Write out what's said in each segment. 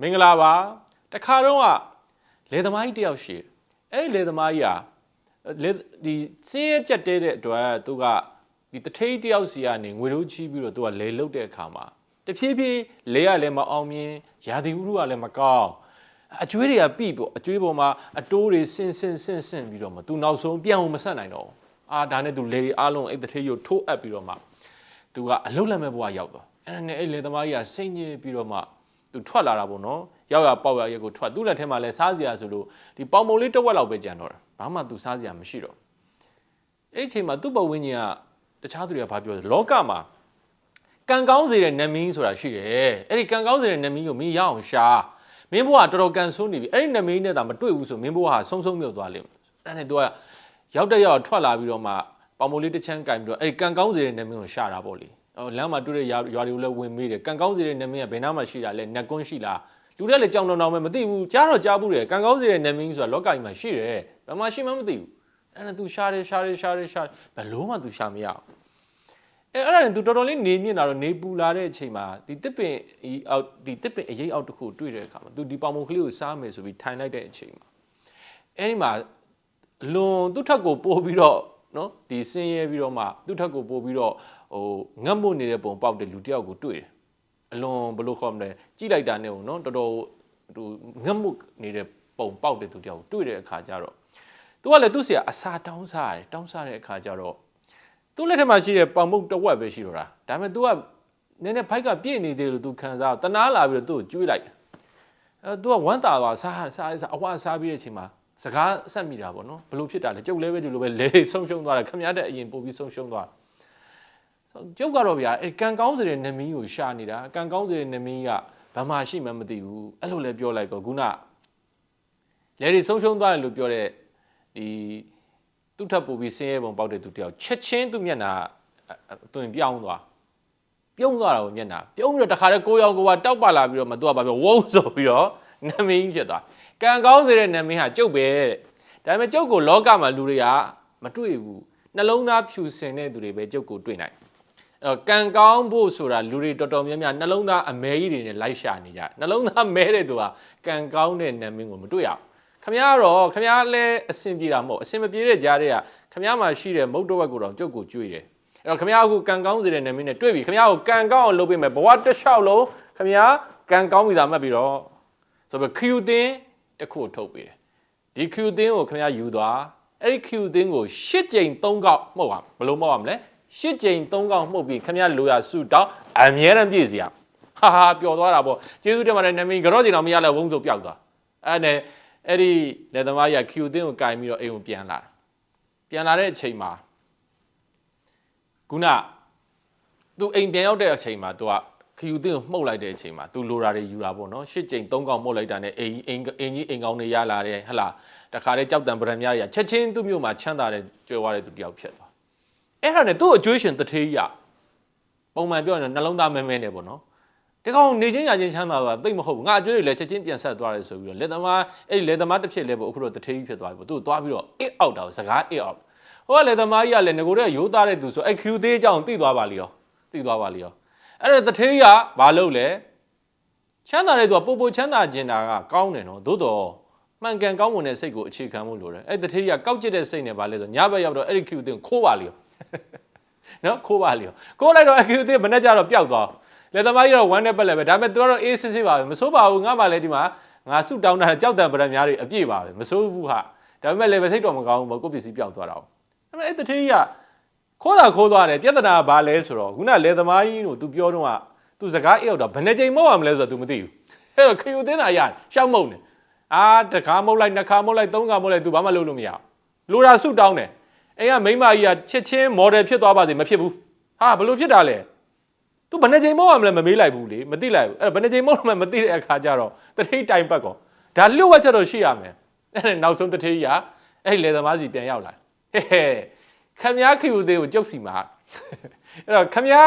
မင်္ဂလာပါတခါတော့ကလေသမားကြီးတယောက်ရှိတယ်အဲ့ဒီလေသမားကြီးကလေဒီစင်းရဲကြက်တဲတဲ့အတွက်သူကဒီတထိတ်တယောက်စီကနေငွေတို့ချီးပြီးတော့သူကလေလုတ်တဲ့အခါမှာတဖြည်းဖြည်းလေကလည်းမအောင်မြင်ရာသီဥတုကလည်းမကောင်းအကျွေးတွေကပြိပေါ့အကျွေးပေါ်မှာအတိုးတွေဆင်းဆင်းဆင်းဆင်းပြီးတော့မှသူနောက်ဆုံးပြန်အောင်မဆက်နိုင်တော့ဘူးအာဒါနဲ့သူလေတွေအားလုံးအဲ့တထိတ်ကိုထိုးအပ်ပြီးတော့မှသူကအလုတ်လက်မဲ့ဘဝရောက်သွားအဲ့ဒါနဲ့အဲ့လေသမားကြီးကစိတ်ညစ်ပြီးတော့မှ သူထွက်လာတာပေါ့နော်ရောက်ရပေါက်ရရက်ကိုထွက်သူ့လက်ထဲမှာလည်းစားစရာဆိုလို့ဒီပေါင်မုံလေးတစ်ဝက်လောက်ပဲကြံတော့တယ်ဘာမှသူစားစရာမရှိတော့အဲ့အချိန်မှာသူ့ပဝင်းကြီးကတခြားသူတွေကဘာပြောလဲလောကမှာကံကောင်းစေတဲ့နမင်းဆိုတာရှိတယ်အဲ့ဒီကံကောင်းစေတဲ့နမင်းကိုမင်းရအောင်ရှာမင်းဘဝတော်တော်ကန်ဆိုးနေပြီအဲ့ဒီနမင်းနဲ့တာမတွေ့ဘူးဆိုမင်းဘဝဟာဆုံးဆုံးမြုပ်သွားလိမ့်မယ်အဲ့ဒါနဲ့သူကရောက်တဲ့ရောက်ထွက်လာပြီးတော့မှပေါင်မုံလေးတစ်ချမ်းကင်ပြီးတော့အဲ့ဒီကံကောင်းစေတဲ့နမင်းကိုရှာတာပေါ့လေ ဟိုလမ်းမှာတွေ့တဲ့ရွာရွာတွေကိုလည်းဝင်မေးတယ်ကံကောင်းစေတဲ့နမင်းကဘယ်နားမှာရှိတာလဲနက်ကွန်းရှိလားလူတွေလည်းကြောင်တောင်တောင်ပဲမသိဘူးကြားတော့ကြားဘူးတယ်ကံကောင်းစေတဲ့နမင်းဆိုတာလောကကြီးမှာရှိတယ်ဘယ်မှာရှိမှမသိဘူးအဲ့ဒါ तू ရှာတယ်ရှာတယ်ရှာတယ်ရှာတယ်ဘယ်လို့မှ तू ရှာမရအောင်အဲ့အဲ့ဒါနဲ့ तू တော်တော်လေးနေမြင့်လာတော့နေပူလာတဲ့အချိန်မှာဒီတစ်ပင်ဒီအောက်ဒီတစ်ပင်အရေးအောက်တစ်ခုတွေ့တဲ့အခါမှာ तू ဒီပေါင်မုံကလေးကိုစားမယ်ဆိုပြီးထိုင်လိုက်တဲ့အချိန်မှာအဲ့ဒီမှာအလွန်သူ့ထက်ကိုပို့ပြီးတော့ နော်ဒီဆင်းရဲပြီးတော့မှသူ့ထက်ကိုပို့ပြီးတော့ဟိုငတ်မွနေတဲ့ပုံပေါက်တဲ့လူတစ်ယောက်ကိုတွေ့တယ်အလွန်ဘယ်လိုခေါ်မလဲကြည့်လိုက်တာနဲ့ဟိုနော်တော်တော်ဟိုငတ်မှုနေတဲ့ပုံပေါက်တဲ့သူတစ်ယောက်ကိုတွေ့တဲ့အခါကျတော့သူကလည်းသူ့ဆရာအစာတောင်းစားတယ်တောင်းစားတဲ့အခါကျတော့သူ့လက်ထက်မှာရှိတဲ့ပေါင်မုတ်တစ်ဝက်ပဲရှိတော့တာဒါပေမဲ့ तू ကနည်းနည်းဖိုက်ကပြည့်နေသေးလို့ तू ခံစားတနာလာပြီးတော့သူ့ကိုကျွေးလိုက်တယ်အဲ तू ကဝမ်းသာသွားစားစားစားအဝစားပြီးတဲ့အချိန်မှာ စကားဆက်မိတာပေါ့နော်ဘလို့ဖြစ်တာလဲကျုပ်လည်းပဲဒီလိုပဲလေဆုံးရှုံးသွားတယ်ခမရတဲ့အရင်ပို့ပြီးဆုံးရှုံးသွားတယ်ဆိုကျုပ်ကတော့ဗျာအဲကံကောင်းစေတဲ့နမီးကိုရှာနေတာကံကောင်းစေတဲ့နမီးကဘာမှရှိမှမသိဘူးအဲ့လိုလည်းပြောလိုက်တော့ခုနလေတွေဆုံးရှုံးသွားတယ်လို့ပြောတဲ့ဒီသူ့ထပ်ပို့ပြီးဆင်းရဲပုံပေါက်တဲ့သူတယောက်ချက်ချင်းသူ့မျက်နှာတွင်ပြောင်းသွားပြုံးသွားတာကိုမျက်နှာပြုံးပြီးတော့တခါတည်းကိုရောင်ကိုပါတောက်ပါလာပြီးတော့မသူကဘာပြောဝုန်းဆိုပြီးတော့နမင်းဖြစ်သွား ကံကောင်းစေတဲ့နမင်းဟာကျုပ်ပဲတဲ့ဒါပေမဲ့ကျုပ်ကိုလောကမှာလူတွေကမတွေ့ဘူးနှလုံးသားဖြူစင်တဲ့သူတွေပဲကျုပ်ကိုတွေ့နိုင်အဲ့တော့ကံကောင်းဖို့ဆိုတာလူတွေတော်တော်များများနှလုံးသားအမဲကြီးတွေနဲ့လိုက်ရှာနေကြနှလုံးသားမဲတဲ့သူကကံကောင်းတဲ့နမင်းကိုမတွေ့ရဘူးခမရတော့ခမရလည်းအဆင်ပြေတာမဟုတ်အဆင်မပြေတဲ့ကြားတွေကခမရမှာရှိတဲ့မုတ်တော့ဝက်ကိုတော့ကျုပ်ကိုကြွေးတယ်အဲ့တော့ခမရအခုကံကောင်းစေတဲ့နမင်းနဲ့တွေ့ပြီခမရကိုကံကောင်းအောင်လုပ်ပေးမယ်ဘဝတစ်လျှောက်လုံးခမရကံကောင်းပြီသာမှတ်ပြီးတော့ဆိုပြီးခယူတင်း တစ်ခုထုတ်ပေးတယ်ဒီခယူတင်းကိုခမရယူသွားအဲ့ဒီခယူတင်းကို၈ကြိမ်၃កောက်မှုတ်ပါဘယ်လိုမှုတ်ရမလဲ၈ကြိမ်၃កောက်မှုတ်ပြီးခမရလိုရဆူတောင်းအမြဲတမ်းပြည့်စရာဟာဟာပျော်သွားတာပေါ့ကျေးဇူးတင်ပါတယ်နမင်းကြော့ကျင်တော်မရလဲဝုန်းဆိုပျောက်သွားအဲ့နဲ့အဲ့ဒီလက်သမားကြီးကခယူတင်းကိုကင်ပြီးတော့အိမ်ကိုပြန်လာတယ်ပြန်လာတဲ့အချိန်မှာခုနသူအိမ်ပြန်ရောက်တဲ့အချိန်မှာ तू က ခယူတင်းကိုမှုတ်လိုက်တဲ့အချိန်မှာ तू လိုတာတွေယူတာပေါ့နော်ရှစ်ကြိမ်သုံးកောင်မှုတ်လိုက်တာနဲ့အိမ်အိမ်အိမ်ကြီးအိမ်ကောင်းတွေရလာတယ်ဟဟလားတခါတည်းကြောက်တံပရံများတွေကချက်ချင်းသူ့မြို့မှာချမ်းသာတဲ့ကြွယ်ဝတဲ့သူတယောက်ဖြစ်သွားအဲ့ဒါနဲ့သူ့အကျွေးရှင်တထေးရပုံမှန်ပြောရင်နှလုံးသားမဲမဲနေပေါ့နော်ဒီကောင်နေချင်းရချင်းချမ်းသာသွားတိတ်မဟုတ်ဘူးငါအကျွေးတွေလည်းချက်ချင်းပြန်ဆက်သွားတယ်ဆိုပြီးတော့လက်သမားအဲ့ဒီလက်သမားတစ်ဖြစ်လဲပေါ့အခုတော့တထေးကြီးဖြစ်သွားပြီပေါ့သူ့သွားပြီးတော့အစ်အောက်တာစကားအစ်အောက်ဟိုကလက်သမားကြီးကလည်းငကိုတဲ့ရိုးသားတဲ့သူဆိုအဲ့ Q သေးအကြောင်းသိသွားပါလီရောသိသွားပါလီရော အဲ့ဒါတထေးကဘာလုပ်လဲချမ်းသာတဲ့သူကပို့ပို့ချမ်းသာကျင်တာကကောင်းတယ်နော်သို့တော့မှန်ကန်ကောင်းမွန်တဲ့စိတ်ကိုအခြေခံမှုလိုတယ်အဲ့တထေးကကောက်ကျစ်တဲ့စိတ်နဲ့ဘာလဲဆိုညဘက်ရောက်တော့အဲ့ဒီ Q သေးကိုခိုးပါလီရောနော်ခိုးပါလီရောခိုးလိုက်တော့ Q သေးမနဲ့ကြတော့ပျောက်သွားလက်သမားကြီးတော့ဝမ်းနဲ့ပက်လည်းပဲဒါပေမဲ့သူကတော့အေးစစ်စစ်ပါပဲမစိုးပါဘူးငါမှလည်းဒီမှာငါဆုတောင်းတာကြောက်တံပရံများတွေအပြည့်ပါပဲမစိုးဘူးဟာဒါပေမဲ့လည်းပဲစိတ်တော်မကောင်းဘူးပေါ့ကိုယ့်ပစ္စည်းပျောက်သွားတာ။ဒါပေမဲ့အဲ့တထေးကြီးက ခိုးတာခိုးသွားတယ်ပြဿနာကဘာလဲဆိုတော့ခုနလေသမားကြီးတို့ तू ပြောတော့က तू စကားအေးတော့ဘယ်နှချိန်မဟုတ်ရမလဲဆိုတော့ तू မသိဘူးအဲ့တော့ခယူတင်းတာရတယ်ရှောက်မုံတယ်အာတခါမုတ်လိုက်နှစ်ခါမုတ်လိုက်သုံးခါမုတ်လိုက် तू ဘာမှလုပ်လို့မရဘူးလိုတာဆုတောင်းတယ်အိမ်ကမိန်းမကြီးကချစ်ချင်း model ဖြစ်သွားပါစေမဖြစ်ဘူးဟာဘလို့ဖြစ်တာလဲ तू ဘယ်နှချိန်မဟုတ်ရမလဲမမေးလိုက်ဘူးလေမသိလိုက်ဘူးအဲ့တော့ဘယ်နှချိန်မဟုတ်ရမလဲမသိတဲ့အခါကျတော့တထိတ်တိုင်ပတ်ကောဒါလျှို့ဝှက်ချက်တော့ရှိရမယ်အဲ့ဒါနောက်ဆုံးတထိတ်ကြီးကအဲ့ဒီလေသမားစီပြန်ရောက်လာဟဲ့ဟဲ့ ခမည်းခရီးဦးသိန်းကိုကြုတ်စီမှာအဲ့တော့ခမည်း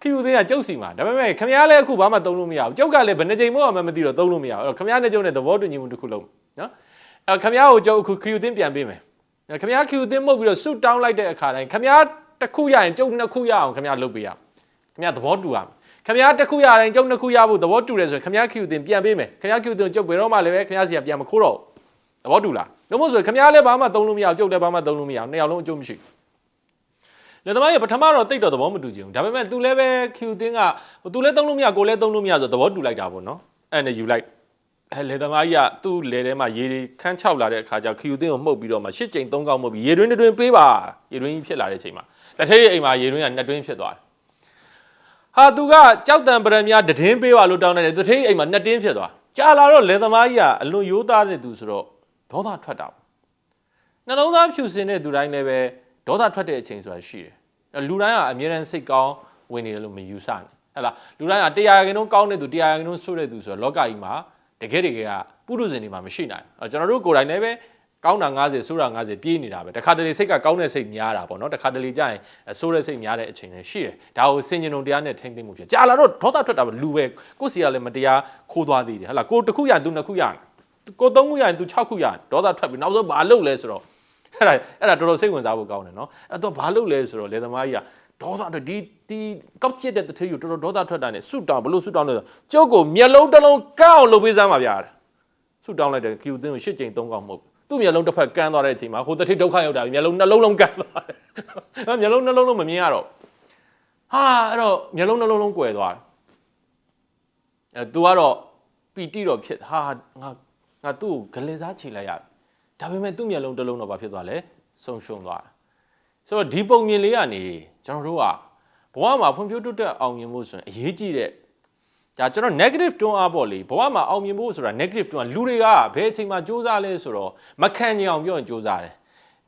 ခရီးဦးသိန်းကကြုတ်စီမှာဒါပေမဲ့ခမည်းလည်းအခုဘာမှသုံးလို့မရဘူးကြုတ်ကလည်းဘယ်နှချိန်မို့မှမသိတော့သုံးလို့မရဘူးအဲ့တော့ခမည်းနဲ့ကြုတ်နဲ့သဘောတူညီမှုတစ်ခုလုံးနော်အဲ့ခမည်းကိုကြုတ်အခုခရီးဦးသိန်းပြန်ပေးမယ်ခမည်းခရီးဦးသိန်းမှုတ်ပြီးတော့ဆုတောင်းလိုက်တဲ့အခါတိုင်းခမည်းတစ်ခုရရင်ကြုတ်နှစ်ခုရအောင်ခမည်းလုပ်ပေးရခမည်းသဘောတူရမယ်ခမည်းတစ်ခုရရင်ကြုတ်နှစ်ခုရဖို့သဘောတူတယ်ဆိုရင်ခမည်းခရီးဦးသိန်းပြန်ပေးမယ်ခမည်းခရီးဦးသိန်းကြုတ်ဘယ်တော့မှလည်းပဲခမည်းစီကပြန်မခိုးတော့ဘူးသဘောတူလားလို့မို့ဆိုခမည်းလည်းဘာမှသုံးလို့မရအောင်ကြုတ်လည်းဘာမှသုံးလို့မရအောင်နှစ်ယောက်လုံးအကျိုးမရှိဘူး လေသမားရပထမတော့တိတ်တော့သဘောမတူချင်ဘူးဒါပေမဲ့ तू လည်းပဲ Q တင်က तू လည်းသုံးလို့မရကိုလည်းသုံးလို့မရဆိုသဘောတူလိုက်တာပေါ့နော်အဲ့နဲ့ယူလိုက်အဲလေသမားကြီးကသူ့လေထဲမှာရေတွေခန်းချောက်လာတဲ့အခါကျ Q တင်ကိုမှုတ်ပြီးတော့မှရှစ်ကြိမ်သုံးကောက်မှုတ်ပြီးရေတွင်းတွင်းပေးပါရေတွင်းကြီးဖြစ်လာတဲ့အချိန်မှာတထည့်အိမ်မှာရေတွင်းကနှစ်တွင်းဖြစ်သွားတယ်ဟာသူကကြောက်တံပရမများတည်င်းပေးပါလို့တောင်းတယ်တထိန်အိမ်မှာနှစ်တင်းဖြစ်သွားကြာလာတော့လေသမားကြီးကအလွန်ရိုးသားတဲ့သူဆိုတော့ဒေါသထွက်တာပေါ့နှလုံးသားဖြူစင်တဲ့သူတိုင်းလည်းပဲ ဒေါသထွက်တဲ့အချိန်ဆိုတာရှိတယ်အဲ့လူတိုင်းကအမြဲတမ်းစိတ်ကောင်းဝင်နေတယ်လို့မယူဆနဲ့ဟဲ့လားလူတိုင်းကတရားရခင်တော့ကောင်းတဲ့သူတရားရခင်တော့ဆိုးတဲ့သူဆိုတော့လောကကြီးမှာတကယ်တကယ်ကပုရုဇဉ်တွေမှာမရှိနိုင်ဘူးအဲ့ကျွန်တော်တို့ကိုယ်တိုင်လည်းပဲကောင်းတာ90ဆိုးတာ90ပြေးနေတာပဲတခါတလေစိတ်ကကောင်းတဲ့စိတ်များတာပေါ့နော်တခါတလေကြာရင်ဆိုးတဲ့စိတ်များတဲ့အချိန်လည်းရှိတယ်ဒါကိုစင်ကြင်ုံတရားနဲ့ထိမ့်သိမ့်မှုဖြစ်ကြာလာတော့ဒေါသထွက်တာပဲလူပဲကိုယ်စီကလည်းမတရားခိုးသွားသေးတယ်ဟဲ့လားကိုတစ်ခုရရင်သူနှစ်ခုရရင်ကိုသုံးခုရရင်သူ6ခုရရင်ဒေါသထွက်ပြီးနောက်ဆုံးဘာလုပ်လဲဆိုတော့ အဲ့ဒါအဲ့ဒါတော်တော်စိတ်ဝင်စားဖို့ကောင်းတယ်နော်အဲ့တော့ဘာလုပ်လဲဆိုတော့လေသမားကြီးကဒေါသထွက်ဒီဒီကောက်ကျစ်တဲ့တထေးကိုတော်တော်ဒေါသထွက်တာနဲ့ဆူတောင်းဘလို့ဆူတောင်းလဲဆိုကျုပ်ကိုမျက်လုံးတစ်လုံးကောက်အောင်လုပ်ပေးစမ်းပါဗျာဆူတောင်းလိုက်တယ် Q တင်းကိုရှစ်ကြိမ်သုံးကောက်မှုတ်သူ့မျက်လုံးတစ်ဖက်ကန်းသွားတဲ့အချိန်မှာဟိုတထေးဒုက္ခရောက်တာမျက်လုံးနှလုံးလုံးကန်းသွားတယ်မျက်လုံးနှလုံးလုံးမမြင်ရတော့ဟာအဲ့တော့မျက်လုံးနှလုံးလုံးကွယ်သွားတယ်အဲ तू ကတော့ပီတိတော့ဖြစ်ဟာငါငါသူ့ကိုဂလဲစားချေလိုက်ရ ဒါပေမဲ့သူ့မျက်လုံးတစ်လုံးတော့ဘာဖြစ်သွားလဲဆုံးရှုံးသွားတယ်ဆိုတော့ဒီပုံမြင်လေးကနေကျွန်တော်တို့ကဘဝမှာဖွံ့ဖြိုးတိုးတက်အောင်မြင်ဖို့ဆိုရင်အရေးကြီးတဲ့ဒါကျွန်တော် negative တွန်းအားပေါ့လေဘဝမှာအောင်မြင်ဖို့ဆိုတာ negative တွန်းအားလူတွေကဘယ်အချိန်မှာစူးစမ်းလဲဆိုတော့မခံကြအောင်ပြောရင်စူးစမ်းတယ်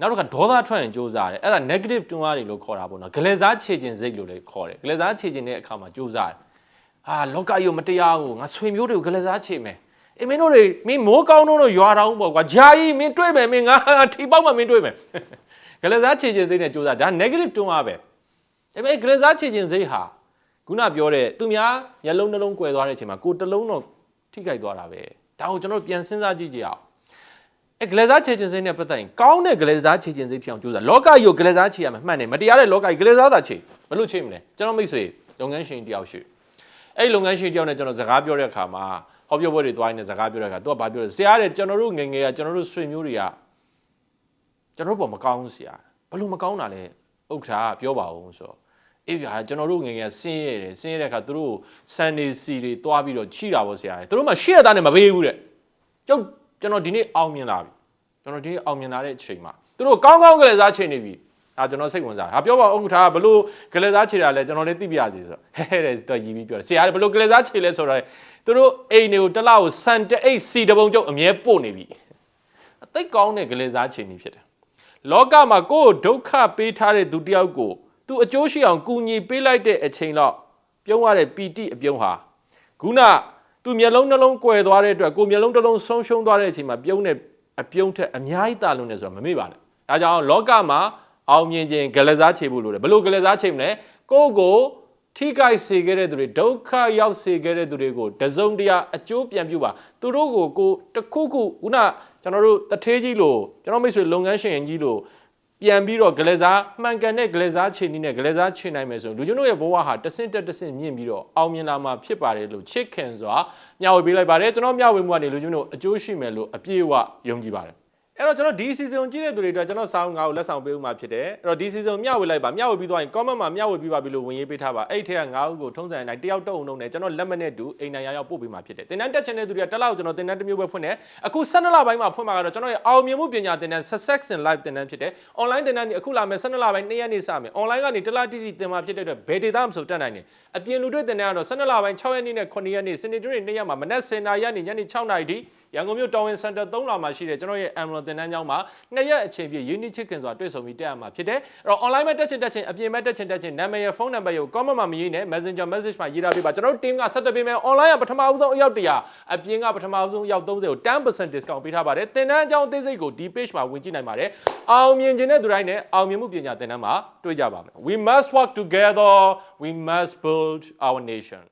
နောက်တစ်ခါဒေါသထွက်ရင်စူးစမ်းတယ်အဲ့ဒါ negative တွန်းအားတွေလို့ခေါ်တာပေါ့နော်ဂလဲစားခြေခြင်းစိတ်လို့လည်းခေါ်တယ်ဂလဲစားခြေခြင်းတဲ့အခါမှာစူးစမ်းတယ်ဟာလောကကြီးကိုမတရားဘူးငါဆွေမျိုးတွေကိုဂလဲစားခြေမယ် အေးမင်းတို့တွေမင်းမိုးကောင်းတော့ရွာတောင်းပေါ့ကွာဂျာကြီးမင်းတွေ့မယ်မင်းငါထီပေါက်မှမင်းတွေ့မယ်ဂလဲစားခြေခြင်းစိတ်နဲ့စူးစမ်းဒါ negative တွန်းအားပဲဒါပေမဲ့ဂလဲစားခြေခြင်းစိတ်ဟာခုနပြောတဲ့သူများမျက်လုံးနှလုံးကွယ်သွားတဲ့အချိန်မှာကိုယ်တစ်လုံးတော့ထိခိုက်သွားတာပဲဒါကိုကျွန်တော်ပြန်စဉ်းစားကြည့်ကြအောင်အဲဂလဲစားခြေခြင်းစိတ်နဲ့ပတ်သက်ရင်ကောင်းတဲ့ဂလဲစားခြေခြင်းစိတ်ဖြစ်အောင်ကြိုးစားလောကကြီးကိုဂလဲစားခြေရမယ်မှန်တယ်မတရားတဲ့လောကကြီးဂလဲစားတာခြေဘယ်လိုခြေမလဲကျွန်တော်မိတ်ဆွေလုပ်ငန်းရှင်တယောက်ရှိအဲ့ဒီလုပ်ငန်းရှင်တယောက်နဲ့ကျွန်တော်စကားပြောတဲ့အခါမှာ ဟောပြောပွဲတွေသွားရင်းနဲ့စကားပြောတဲ့အခါသူကဘာပြောလဲဆရာတဲ့ကျွန်တော်တို့ငယ်ငယ်ကကျွန်တော်တို့ဆွေမျိုးတွေကကျွန်တော်တို့ပေါ်မကောင်းဘူးဆရာဘယ်လိုမကောင်းတာလဲဥက္ကဋ္ဌကပြောပါဦးဆိုတော့အေးဗျာကျွန်တော်တို့ငယ်ငယ်ဆင်းရဲတယ်ဆင်းရဲတဲ့အခါသူတို့စန်နေစီတွေတွားပြီးတော့ချိတာပေါ့ဆရာသူတို့မှရှေ့ရသားနဲ့မပေးဘူးတဲ့ကျုပ်ကျွန်တော်ဒီနေ့အောင်မြင်လာပြီကျွန်တော်ဒီနေ့အောင်မြင်လာတဲ့အချိန်မှာသူတို့ကောင်းကောင်းကလေးစားချိန်နေပြီ အာကျွန်တော်စိတ်ဝင်စားဟာပြောပါဦးဥက္ကဋ္ဌကဘလို့ကလေးစားခြေတာလဲကျွန်တော်လည်းသိပြရစီဆိုဟဲဟဲတဲ့တော့ရည်ပြီးပြောတယ်ဆရာကဘလို့ကလေးစားခြေလဲဆိုတော့သူတို့အိမ်တွေကိုတစ်လောက်စံတအိတ်စီတပုံကျုပ်အမြဲပို့နေပြီအသိကောင်းတဲ့ကလေးစားခြေနေဖြစ်တယ်လောကမှာကိုယ့်ကိုဒုက္ခပေးထားတဲ့သူတယောက်ကိုသူအကျိုးရှိအောင်ကူညီပေးလိုက်တဲ့အချိန်တော့ပြုံးရတဲ့ပီတိအပြုံးဟာခုနသူမျက်လုံးနှလုံးကွယ်သွားတဲ့အတွက်ကိုမျက်လုံးတစ်လုံးဆုံးရှုံးသွားတဲ့အချိန်မှာပြုံးတဲ့အပြုံးထက်အများကြီးတာလွန်နေဆိုတော့မမေ့ပါနဲ့ဒါကြောင့်လောကမှာ အောင်မြင်ခြင်းဂလစားချေဖို့လိုတယ်ဘလို့ဂလစားချေမလဲကိုယ့်ကိုထိခိုက်စေခဲ့တဲ့သူတွေဒုက္ခရောက်စေခဲ့တဲ့သူတွေကိုတစုံတရာအကျိုးပြန်ပြုပါသူတို့ကိုကိုတစ်ခုခုခုနကျွန်တော်တို့တထေးကြီးလို့ကျွန်တော်မိတ်ဆွေလုပ်ငန်းရှင်ကြီးလို့ပြန်ပြီးတော့ဂလဲစားမှန်ကန်တဲ့ဂလဲစားခြေနည်းနဲ့ဂလဲစားခြေနိုင်မယ်ဆိုရင်လူကျွန်တို့ရဲ့ဘဝဟာတဆင့်တက်တဆင့်မြင့်ပြီးတော့အောင်မြင်လာမှာဖြစ်ပါတယ်လို့ချစ်ခင်စွာမျှဝေပေးလိုက်ပါတယ်ကျွန်တော်မျှဝေမှုကနေလူကျွန်တို့အကျိုးရှိမယ်လို့အပြည့်အဝယုံကြည်ပါတယ် အဲ့တော့ကျွန်တော်ဒီ season ကြည့်တဲ့သူတွေအတွက်ကျွန်တော်ဆောင်းငါ့ကိုလက်ဆောင်ပေးဦးမှာဖြစ်တယ်အဲ့တော့ဒီ season မျှဝေလိုက်ပါမျှဝေပြီးသွားရင် comment မှာမျှဝေပြီးပါပြီလို့ဝင်ရေးပေးထားပါအဲ့ထက်ကငါ့ကိုထုံးစံအတိုင်းတယောက်တုံုံတုံနဲ့ကျွန်တော်လက်မနဲ့တူအိမ်နိုင်ရရောက်ပို့ပေးမှာဖြစ်တယ်တင်တန်းတက်ချင်တဲ့သူတွေကတက်လောက်ကျွန်တော်တင်တန်းတစ်မျိုးပဲဖွင့်တယ်အခု12လပိုင်းမှာဖွင့်မှာကတော့ကျွန်တော်ရဲ့အောင်မြင်မှုပညာတင်တန်း success in life တင်တန်းဖြစ်တယ် online တင်တန်းဒီအခုလာမယ်12လပိုင်း2ရက်နေ့စမယ် online ကနေတစ်လတိတိတင်မှာဖြစ်တဲ့အတွက်ဘယ်ဒေတာမှမဆိုတက်နိုင်တယ်အပြင်လူတွေတင်တန်းကတော့12လပိုင်း6ရက်နေ့နဲ့9ရက်နေ့စနေနေ့2ရက်မှာမနက်10:00နာရီကနေညနေ6:00နာရီထိ ရန်ကုန်မြို့တော်ဝင်စင်တာ3လမှာရှိတဲ့ကျွန်တော်ရဲ့ Amazon တင်တန်းကျောင်းမှာနှစ်ရက်အချိန်ပြည့် Unity Chicken ဆိုတာတွေ့ဆုံပြီးတက်ရမှာဖြစ်တယ်အဲ့တော့ online မှာတက်ချင်တက်ချင်အပြင်မှာတက်ချင်တက်ချင်နာမည်ရဖုန်းနံပါတ်ကို comment မှာမရေးနဲ့ Messenger message မှာရေးထားပေးပါကျွန်တော်တို့ team ကဆက်သွယ်ပေးမယ် online ကပထမဦးဆုံးအယောက်100အပြင်ကပထမဦးဆုံးအယောက်30ကို10% discount ပေးထားပါတယ်တင်တန်းအကြောင်းအသေးစိတ်ကိုဒီ page မှာဝင်ကြည့်နိုင်ပါတယ်အောင်မြင်ခြင်းတဲ့သူတိုင်းနဲ့အောင်မြင်မှုပညာတင်တန်းမှာတွေ့ကြပါမယ် we must work together we must build our nation